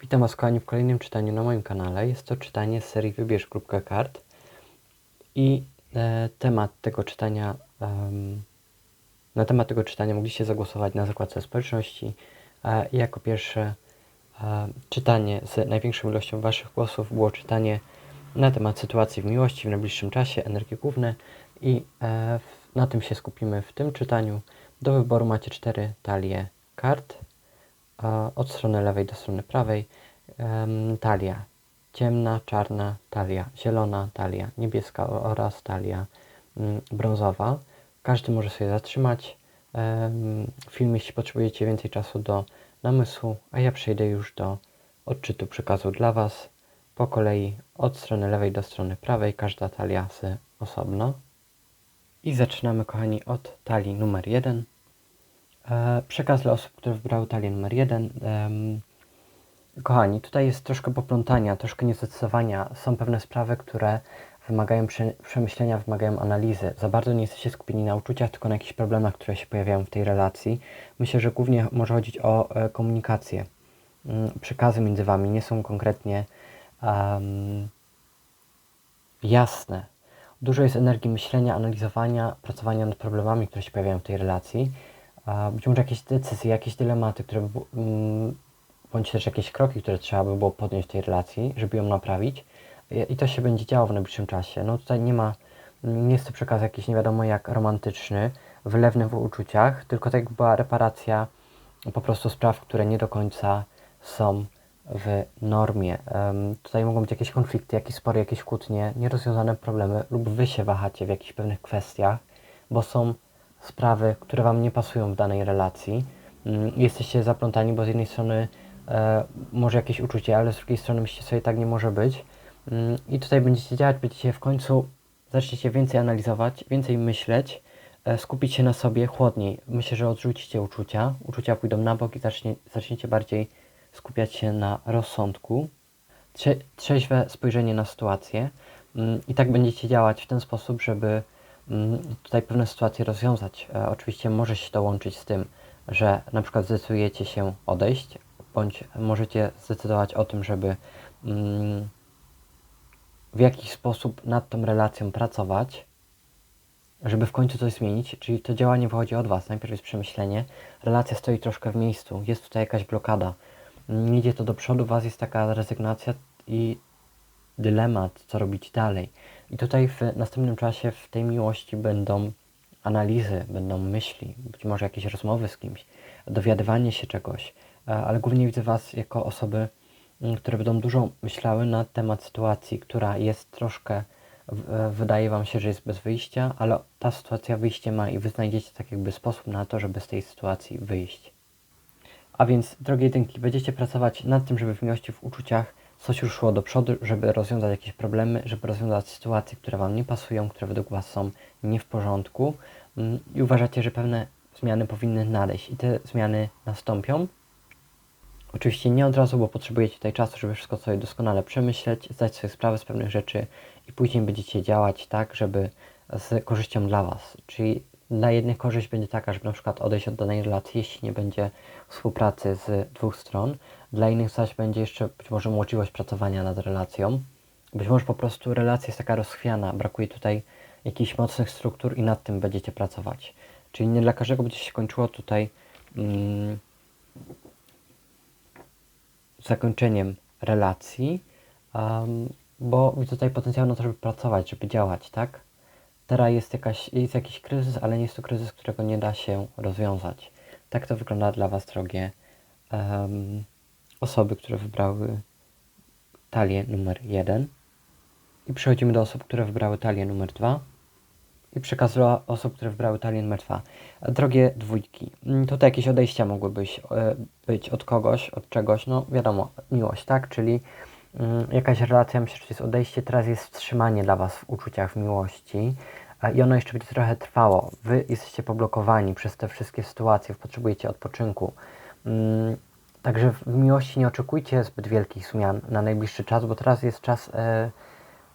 Witam Was kochani w kolejnym czytaniu na moim kanale. Jest to czytanie z serii Wybierz grupkę kart. I e, temat tego czytania, na temat tego czytania mogliście zagłosować na zakładce społeczności. E, jako pierwsze e, czytanie z największą ilością Waszych głosów było czytanie na temat sytuacji w miłości w najbliższym czasie, energie główne i e, w, na tym się skupimy w tym czytaniu. Do wyboru macie cztery talie kart od strony lewej do strony prawej talia ciemna, czarna, talia zielona, talia niebieska oraz talia mm, brązowa. Każdy może sobie zatrzymać film, jeśli potrzebujecie więcej czasu do namysłu, a ja przejdę już do odczytu przekazu dla Was po kolei od strony lewej do strony prawej, każda talia osobno. I zaczynamy, kochani, od talii numer 1. E, przekaz dla osób, które wybrały talię numer 1. kochani, tutaj jest troszkę poplątania, troszkę niezdecydowania. Są pewne sprawy, które wymagają prze, przemyślenia, wymagają analizy. Za bardzo nie jesteście skupieni na uczuciach, tylko na jakichś problemach, które się pojawiają w tej relacji. Myślę, że głównie może chodzić o e, komunikację. Mm, przekazy między Wami nie są konkretnie um, jasne. Dużo jest energii myślenia, analizowania, pracowania nad problemami, które się pojawiają w tej relacji. Być może jakieś decyzje, jakieś dylematy, które by, mm, bądź też jakieś kroki, które trzeba by było podjąć w tej relacji, żeby ją naprawić. I to się będzie działo w najbliższym czasie. No tutaj nie ma, nie jest to przekaz jakiś nie wiadomo jak romantyczny, wylewny w uczuciach, tylko tak była reparacja po prostu spraw, które nie do końca są w normie. Um, tutaj mogą być jakieś konflikty, jakieś spory, jakieś kłótnie, nierozwiązane problemy lub wy się wahacie w jakichś pewnych kwestiach, bo są sprawy, które wam nie pasują w danej relacji. Um, jesteście zaplątani, bo z jednej strony e, może jakieś uczucie, ale z drugiej strony myślicie sobie, tak nie może być. Um, I tutaj będziecie działać, będziecie w końcu, zaczniecie więcej analizować, więcej myśleć, e, skupić się na sobie chłodniej. Myślę, że odrzucicie uczucia, uczucia pójdą na bok i zacznie, zaczniecie bardziej skupiać się na rozsądku, trze trzeźwe spojrzenie na sytuację mm, i tak będziecie działać w ten sposób, żeby mm, tutaj pewne sytuacje rozwiązać. E, oczywiście może się to łączyć z tym, że na przykład zdecydujecie się odejść, bądź możecie zdecydować o tym, żeby mm, w jakiś sposób nad tą relacją pracować, żeby w końcu coś zmienić, czyli to działanie wychodzi od Was. Najpierw jest przemyślenie, relacja stoi troszkę w miejscu, jest tutaj jakaś blokada, nie idzie to do przodu, was jest taka rezygnacja i dylemat, co robić dalej. I tutaj w następnym czasie w tej miłości będą analizy, będą myśli, być może jakieś rozmowy z kimś, dowiadywanie się czegoś, e, ale głównie widzę Was jako osoby, które będą dużo myślały na temat sytuacji, która jest troszkę, e, wydaje Wam się, że jest bez wyjścia, ale ta sytuacja wyjście ma i Wy znajdziecie tak jakby sposób na to, żeby z tej sytuacji wyjść. A więc, drogie jedynki, będziecie pracować nad tym, żeby w miłości, w uczuciach coś już szło do przodu, żeby rozwiązać jakieś problemy, żeby rozwiązać sytuacje, które Wam nie pasują, które według Was są nie w porządku mm, i uważacie, że pewne zmiany powinny nadejść i te zmiany nastąpią. Oczywiście nie od razu, bo potrzebujecie tutaj czasu, żeby wszystko sobie doskonale przemyśleć, zdać sobie sprawę z pewnych rzeczy i później będziecie działać tak, żeby z korzyścią dla Was. Czyli dla jednych korzyść będzie taka, żeby na przykład odejść od danej relacji, jeśli nie będzie współpracy z dwóch stron. Dla innych zaś będzie jeszcze być może możliwość pracowania nad relacją. Być może po prostu relacja jest taka rozchwiana, brakuje tutaj jakichś mocnych struktur i nad tym będziecie pracować. Czyli nie dla każdego będzie się kończyło tutaj mm, zakończeniem relacji, um, bo tutaj potencjał na to, żeby pracować, żeby działać, tak? Teraz jest, jakaś, jest jakiś kryzys, ale nie jest to kryzys, którego nie da się rozwiązać. Tak to wygląda dla Was, drogie um, osoby, które wybrały talię numer 1. I przechodzimy do osób, które wybrały talię numer 2. I przekaz osób, które wybrały talię numer 2. Drogie dwójki, mm, tutaj jakieś odejścia mogły być, e, być od kogoś, od czegoś, no wiadomo, miłość, tak? Czyli mm, jakaś relacja, myślę, że jest odejście, teraz jest wstrzymanie dla Was w uczuciach, w miłości i ono jeszcze będzie trochę trwało. Wy jesteście poblokowani przez te wszystkie sytuacje, potrzebujecie odpoczynku. Także w miłości nie oczekujcie zbyt wielkich zmian na najbliższy czas, bo teraz jest czas e,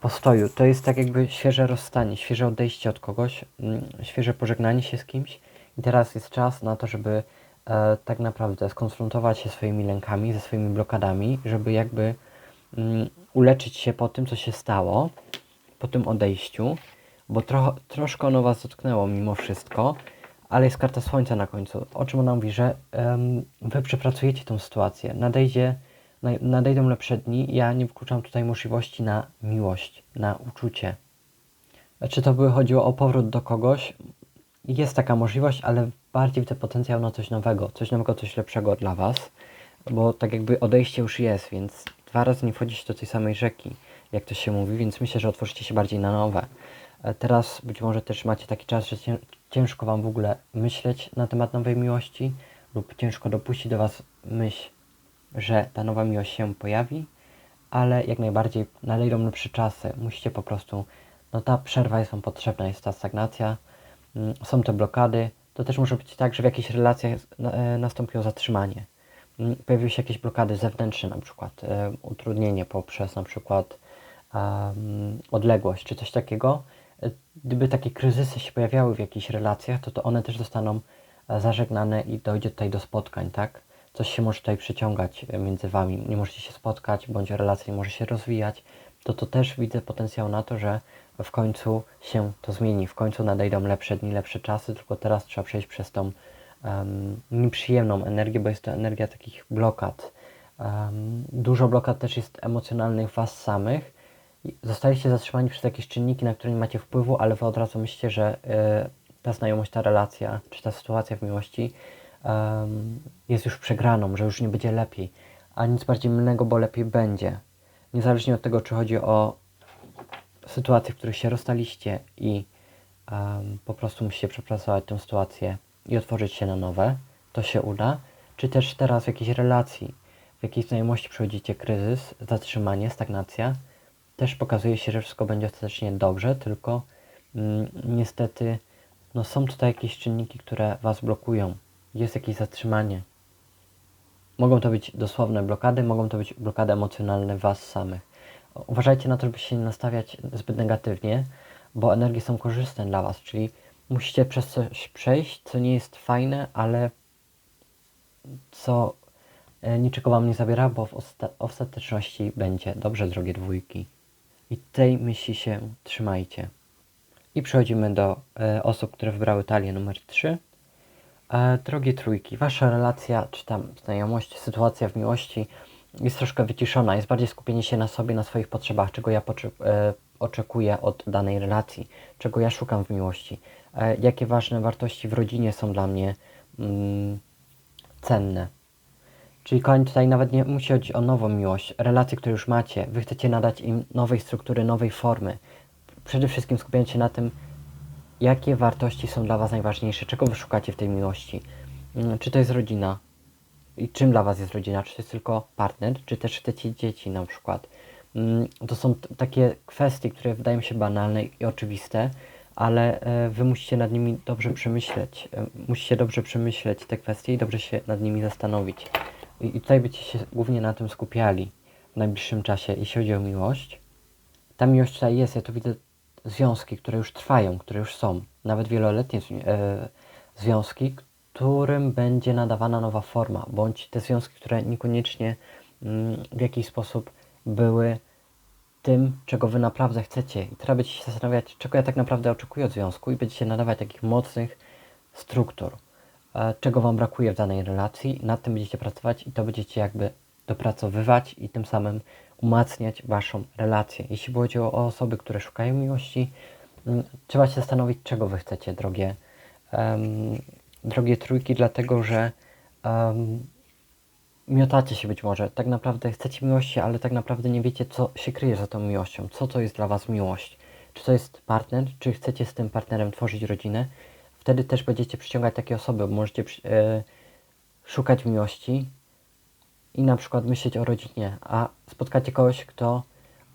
postoju. To jest tak jakby świeże rozstanie, świeże odejście od kogoś, mm, świeże pożegnanie się z kimś. I teraz jest czas na to, żeby e, tak naprawdę skonfrontować się swoimi lękami, ze swoimi blokadami, żeby jakby mm, uleczyć się po tym, co się stało, po tym odejściu, bo tro, troszkę ono Was dotknęło mimo wszystko, ale jest karta Słońca na końcu, o czym ona mówi, że em, Wy przepracujecie tą sytuację, nadejdzie, na- nadejdą lepsze dni, ja nie wykluczam tutaj możliwości na miłość, na uczucie. Czy to by chodziło o powrót do kogoś? Jest taka możliwość, ale bardziej widzę potencjał na coś nowego, coś nowego, coś lepszego dla Was, bo tak jakby odejście już jest, więc dwa razy nie wchodzicie do tej samej rzeki, jak to się mówi, więc myślę, że otworzycie się bardziej na nowe. E, Teraz być może też macie taki czas, że ciężko Wam w ogóle myśleć na temat nowej miłości lub ciężko dopuścić do Was myśl, że ta nowa miłość się pojawi, ale jak najbardziej nadejdą lepsze czasy. Musicie po prostu, no ta przerwa jest Wam potrzebna, jest ta stagnacja, mm, są te blokady. To też może być tak, że w jakichś relacjach e, nastąpiło zatrzymanie. Mm, Pojawiły się jakieś blokady zewnętrzne, na przykład e, utrudnienie poprzez na przykład em, odległość czy coś takiego. Gdyby takie kryzysy się pojawiały w jakichś relacjach, to, to one też zostaną e, zażegnane i dojdzie tutaj do spotkań, tak? Coś się może tutaj przyciągać e, między Wami, nie możecie się spotkać, bądź relacja nie może się rozwijać, to to też widzę potencjał na to, że w końcu się to zmieni, w końcu nadejdą lepsze dni, lepsze czasy, tylko teraz trzeba przejść przez tą um, nieprzyjemną energię, bo jest to energia takich blokad. Em, dużo blokad też jest emocjonalnych Was samych. Zostaliście zatrzymani przez jakieś czynniki, na które nie macie wpływu, ale Wy od razu myślicie, że e, ta znajomość, ta relacja, czy ta sytuacja w miłości em, jest już przegraną, że już nie będzie lepiej. A nic bardziej mylnego, bo lepiej będzie. Niezależnie od tego, czy chodzi o sytuacje, w których się rozstaliście i em, po prostu musicie przepracować tę sytuację i otworzyć się na nowe, to się uda. Czy też teraz w jakiejś relacji, w jakiejś znajomości przechodzicie kryzys, zatrzymanie, stagnacja, też pokazuje się, że wszystko będzie ostatecznie dobrze, tylko mm, niestety no są tutaj jakieś czynniki, które Was blokują. Jest jakieś zatrzymanie. Mogą to być dosłowne blokady, mogą to być blokady emocjonalne Was samych. Uważajcie na to, żeby się nie nastawiać zbyt negatywnie, bo energie są korzystne dla Was, czyli musicie przez coś przejść, co nie jest fajne, ale co e, niczego Wam nie zabiera, bo w osta- ostateczności będzie dobrze, drogie dwójki. I tej myśli się trzymajcie. I przechodzimy do e, osób, które wybrały talię numer 3. E, drogie trójki, wasza relacja, czy tam znajomość, sytuacja w miłości jest troszkę wyciszona, jest bardziej skupienie się na sobie, na swoich potrzebach, czego ja e, oczekuję od danej relacji, czego ja szukam w miłości, e, jakie ważne wartości w rodzinie są dla mnie mm, cenne. Czyli kochani, tutaj nawet nie musi chodzić o nową miłość, relacje, które już macie, wy chcecie nadać im nowej struktury, nowej formy. Przede wszystkim skupiając się na tym, jakie wartości są dla Was najważniejsze, czego wy szukacie w tej miłości. Mm, Czy to jest rodzina? I czym dla Was jest rodzina? Czy to jest tylko partner, czy też chcecie dzieci na przykład? Mm, To są takie kwestie, które wydają się banalne i oczywiste, ale e, Wy musicie nad nimi dobrze przemyśleć. E, Musicie dobrze przemyśleć te kwestie i dobrze się nad nimi zastanowić. I, tutaj będziecie się głównie na tym skupiali w najbliższym czasie, jeśli chodzi o miłość. Ta miłość tutaj jest, ja tu widzę związki, które już trwają, które już są, nawet wieloletnie e, związki, którym będzie nadawana nowa forma, bądź te związki, które niekoniecznie mm, w jakiś sposób były tym, czego wy naprawdę chcecie. I teraz będziecie się zastanawiać, czego ja tak naprawdę oczekuję od związku i będziecie nadawać takich mocnych struktur, czego wam brakuje w danej relacji, nad tym będziecie pracować i to będziecie jakby dopracowywać i tym samym umacniać waszą relację. Jeśli chodzi o osoby, które szukają miłości, mm, trzeba się zastanowić, czego wy chcecie, drogie, em, drogie trójki, dlatego że em, miotacie się być może. Tak naprawdę chcecie miłości, ale tak naprawdę nie wiecie, co się kryje za tą miłością. Co to jest dla Was miłość? Czy to jest partner? Czy chcecie z tym partnerem tworzyć rodzinę? Wtedy też będziecie przyciągać takie osoby, możecie przy- e, szukać miłości i na przykład myśleć o rodzinie, a spotkacie kogoś, kto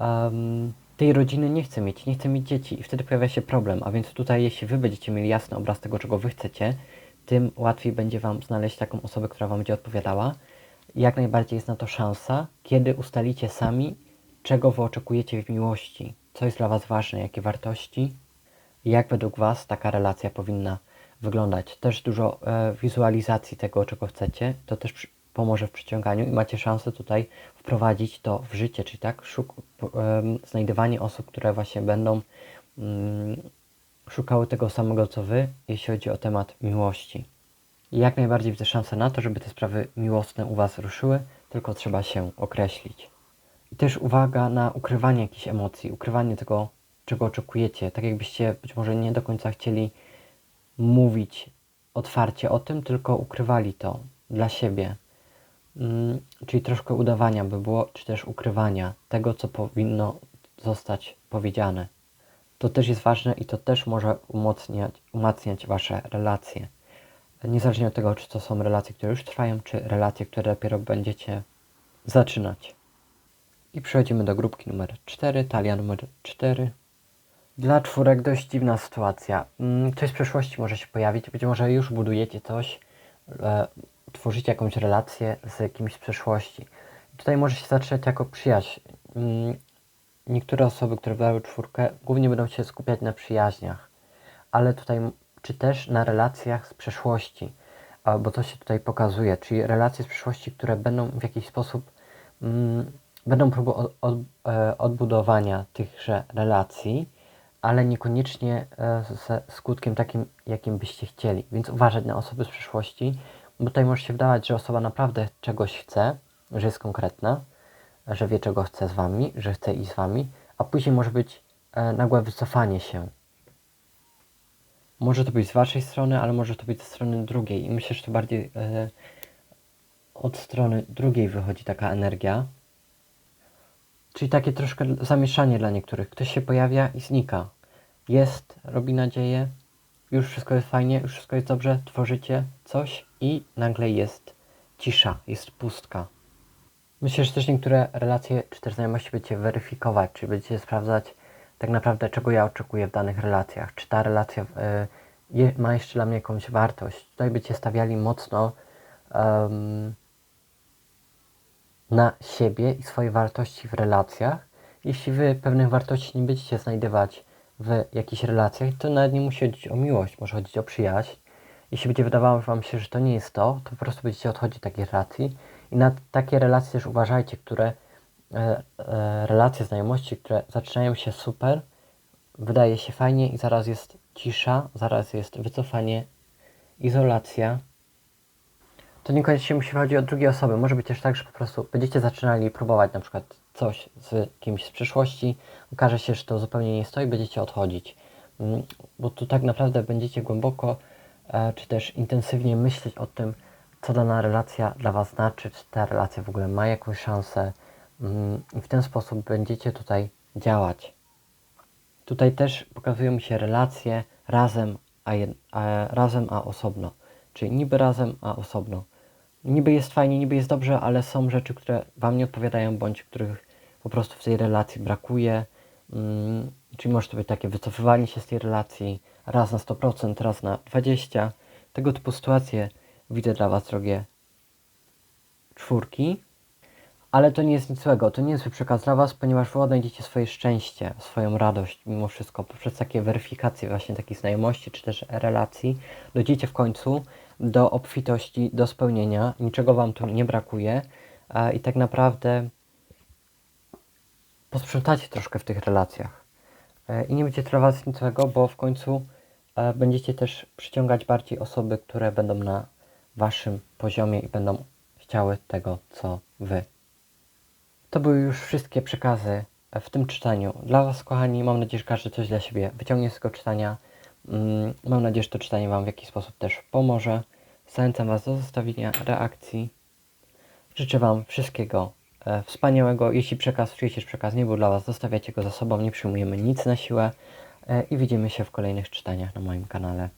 em, tej rodziny nie chce mieć, nie chce mieć dzieci i wtedy pojawia się problem. A więc tutaj, jeśli Wy będziecie mieli jasny obraz tego, czego Wy chcecie, tym łatwiej będzie Wam znaleźć taką osobę, która Wam będzie odpowiadała. Jak najbardziej jest na to szansa, kiedy ustalicie sami, czego Wy oczekujecie w miłości, co jest dla Was ważne, jakie wartości, jak według Was taka relacja powinna wyglądać. Też dużo e, wizualizacji tego, czego chcecie. To też przy, pomoże w przyciąganiu i macie szansę tutaj wprowadzić to w życie, czyli tak, szuk, e, znajdywanie osób, które właśnie będą mm, szukały tego samego co wy, jeśli chodzi o temat miłości. I jak najbardziej widzę szansę na to, żeby te sprawy miłosne u was ruszyły, tylko trzeba się określić. I też uwaga na ukrywanie jakichś emocji, ukrywanie tego, czego oczekujecie. Tak jakbyście być może nie do końca chcieli mówić otwarcie o tym, tylko ukrywali to dla siebie. Mm, czyli troszkę udawania by było, czy też ukrywania tego, co powinno zostać powiedziane. To też jest ważne i to też może umocniać, umacniać Wasze relacje. Niezależnie od tego, czy to są relacje, które już trwają, czy relacje, które dopiero będziecie zaczynać. I przechodzimy do grupki numer 4, talia numer 4. Dla czwórek dość dziwna sytuacja. Mm, Coś z przeszłości może się pojawić, być może już budujecie coś, e, tworzycie jakąś relację z kimś z przeszłości. Tutaj może się zaczynać jako przyjaźń. Mm, Niektóre osoby, które wybrały czwórkę, głównie będą się skupiać na przyjaźniach, ale tutaj, czy też na relacjach z przeszłości, bo to się tutaj pokazuje, czyli relacje z przeszłości, które będą w jakiś sposób, mm, będą próbą e, odbudowania tychże relacji, ale niekoniecznie e, ze skutkiem takim, jakim byście chcieli. Więc uważać na osoby z przeszłości, bo tutaj może się wydawać, że osoba naprawdę czegoś chce, że jest konkretna, że wie czego chce z wami, że chce iść z wami, a później może być e, nagłe wycofanie się. Może to być z waszej strony, ale może to być ze strony drugiej. I myślę, że to bardziej e, od strony drugiej wychodzi taka energia. Czyli takie troszkę zamieszanie dla niektórych. Ktoś się pojawia i znika. Jest, robi nadzieję, już wszystko jest fajnie, już wszystko jest dobrze, tworzycie coś i nagle jest cisza, jest pustka. Myślę, że też niektóre relacje czy też znajomości będziecie weryfikować, czy będziecie sprawdzać tak naprawdę, czego ja oczekuję w danych relacjach. Czy ta relacja y, ma jeszcze dla mnie jakąś wartość. Tutaj będziecie stawiali mocno em, na siebie i swoje wartości w relacjach. Jeśli wy pewnych wartości nie będziecie znajdywać w jakichś relacjach, to nawet nie musi chodzić o miłość, może chodzić o przyjaźń. Jeśli będzie wydawało wam się, że to nie jest to, to po prostu będziecie odchodzić od takich relacji. I na takie relacje też uważajcie, które e, e, relacje znajomości, które zaczynają się super, wydaje się fajnie i zaraz jest cisza, zaraz jest wycofanie, izolacja. To niekoniecznie musi chodzić o drugie osoby. Może być też tak, że po prostu będziecie zaczynali próbować na przykład coś z kimś z przeszłości, okaże się, że to zupełnie nie stoi, będziecie odchodzić. Mm, Bo tu tak naprawdę będziecie głęboko e, czy też intensywnie myśleć o tym, co dana relacja dla Was znaczy, czy ta relacja w ogóle ma jakąś szansę mm, i w ten sposób będziecie tutaj działać. Tutaj też pokazują mi się relacje razem a, jed, a, razem, a osobno. Czyli niby razem, a osobno. Niby jest fajnie, niby jest dobrze, ale są rzeczy, które Wam nie odpowiadają, bądź których po prostu w tej relacji brakuje. Mm, czyli może to być takie wycofywanie się z tej relacji raz na 100%, raz na 20%. Tego typu sytuacje widzę dla Was, drogie czwórki. Ale to nie jest nic złego, to nie jest przekaz dla Was, ponieważ Wy odnajdziecie swoje szczęście, swoją radość mimo wszystko poprzez takie weryfikacje właśnie takich znajomości czy też relacji. Dojdziecie w końcu do obfitości, do spełnienia, niczego Wam tu nie brakuje i tak naprawdę posprzątacie troszkę w tych relacjach. E, I nie będzie dla Was nic złego, bo w końcu e, będziecie też przyciągać bardziej osoby, które będą na Waszym poziomie i będą chciały tego, co Wy. To były już wszystkie przekazy w tym czytaniu. Dla Was, kochani, mam nadzieję, że każdy coś dla siebie wyciągnie z tego czytania. Mm, Mam nadzieję, że to czytanie Wam w jakiś sposób też pomoże. Zachęcam Was do zostawienia reakcji. Życzę Wam wszystkiego e, wspaniałego. Jeśli przekaz, czujecie, że przekaz nie był dla Was, zostawiacie go za sobą, nie przyjmujemy nic na siłę e, i widzimy się w kolejnych czytaniach na moim kanale.